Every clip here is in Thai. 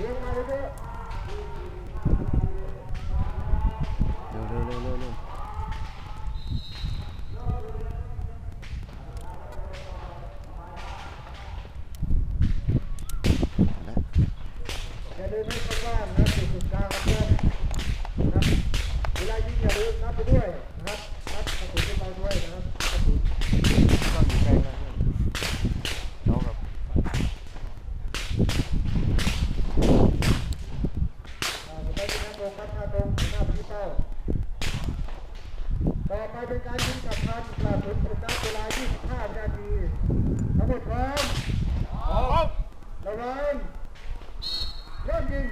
เลี้ยงมาเรื่อยเร็วเร็วเร็วเร็วเร็ว ๆอย่าลืมให้เขาบ้านนะจุดจุดกลางครับเพื่อนนะครับเวลายิงอย่าลืมนับไปด้วยนะครับนับกระสุนขึ้นไปด้วยนะครับกระสุน ต้องอยู่ใกล้กันน้องครับ อ่าต่อไปเป็นหน้าตรงครับหน้าตรงหน้าพี่เป้าต่อไป เป็นการยิงกับพันกระสุนสุดนัดเวลา 25 วินาทีทั้งหมดพร้อมพร้อมระวังเริ่มยิง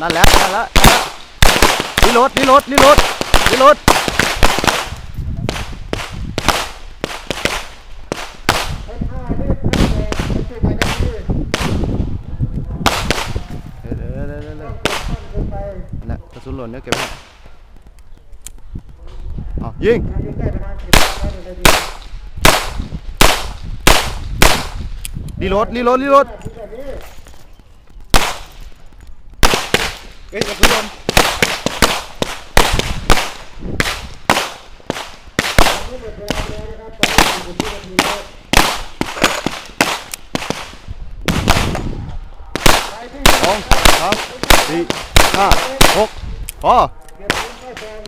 นั่นแหละนั่นแหละนี่รถนี่รถนี่รถนี่รถคนห้าเลือดข้างแดงไปสู่ไปได้ที่เร็วเร็วเร็วเร็วเร็ต้อว นขึ้นไปนะกระสุนหล่นเนี่ยเก็บไว้อายิงยิงด้ประมาณสิบครั้งในนาทีรีโหลดรีโหลดรีโหลดเอ้ยกระสุนหล่นสองสามสี่ 아, 어, 아.